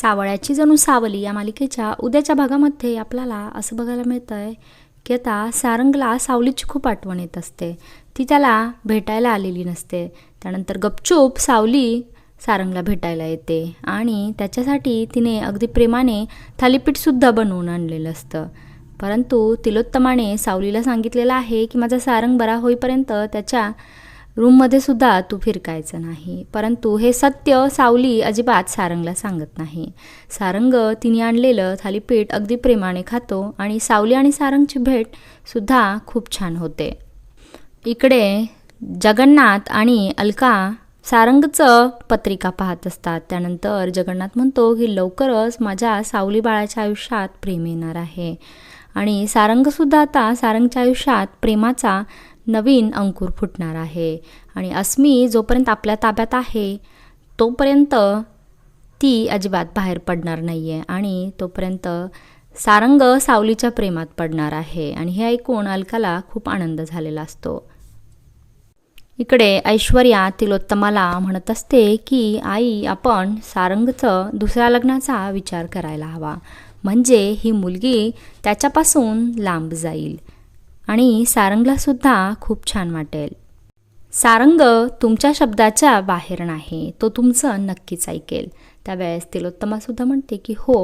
सावळ्याची जणू सावली या मालिकेच्या उद्याच्या भागामध्ये आपल्याला असं बघायला मिळतं आहे की आता सारंगला सावलीची खूप आठवण येत असते. ती त्याला भेटायला आलेली नसते. त्यानंतर गपचूप सावली सारंगला भेटायला येते आणि त्याच्यासाठी तिने अगदी प्रेमाने थालीपीठसुद्धा बनवून आणलेलं असतं. परंतु तिलोत्तमाने सावलीला सांगितलेलं आहे की माझा सारंग बरा होईपर्यंत त्याच्या रूममध्ये सुद्धा तू फिरकायचं नाही. परंतु हे सत्य सावली अजिबात सारंगला सांगत नाही. सारंग तिने आणलेलं थालीपीठ अगदी प्रेमाने खातो आणि सावली आणि सारंगची भेट सुद्धा खूप छान होते. इकडे जगन्नाथ आणि अलका सारंगचं पत्रिका पाहत असतात. त्यानंतर जगन्नाथ म्हणतो की लवकरच माझ्या सावली बाळाच्या आयुष्यात प्रेम येणार आहे. आणि सारंगसुद्धा आता सारंगच्या आयुष्यात प्रेमाचा नवीन अंकुर फुटणार आहे. आणि अस्मी जोपर्यंत आपल्या ताब्यात आहे तोपर्यंत ती अजिबात बाहेर पडणार नाही आहे आणि तोपर्यंत सारंग सावलीच्या प्रेमात पडणार आहे. आणि हे ऐकून अलकाला खूप आनंद झालेला असतो. इकडे ऐश्वर्या तिलोत्तमाला म्हणत असते की आई आपण सारंगचं दुसऱ्या लग्नाचा विचार करायला हवा. म्हणजे ही मुलगी त्याच्यापासून लांब जाईल. आणि सारंगलासुद्धा खूप छान वाटेल. सारंग तुमच्या शब्दाच्या बाहेर नाही तो तुमचं नक्कीच ऐकेल. त्यावेळेस तिलोत्तमासुद्धा म्हणते की हो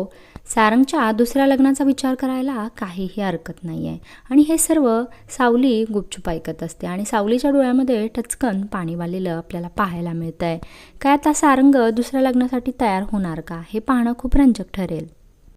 सारंगच्या दुसऱ्या लग्नाचा विचार करायला काहीही हरकत नाही आहे आणि हे सर्व सावली गुपचूप ऐकत असते आणि सावलीच्या डोळ्यामध्ये टचकन पाणी वालेलं आपल्याला पाहायला मिळतं आहे काय आता सारंग दुसऱ्या लग्नासाठी तयार होणार का? हे पाहणं खूप रंजक ठरेल.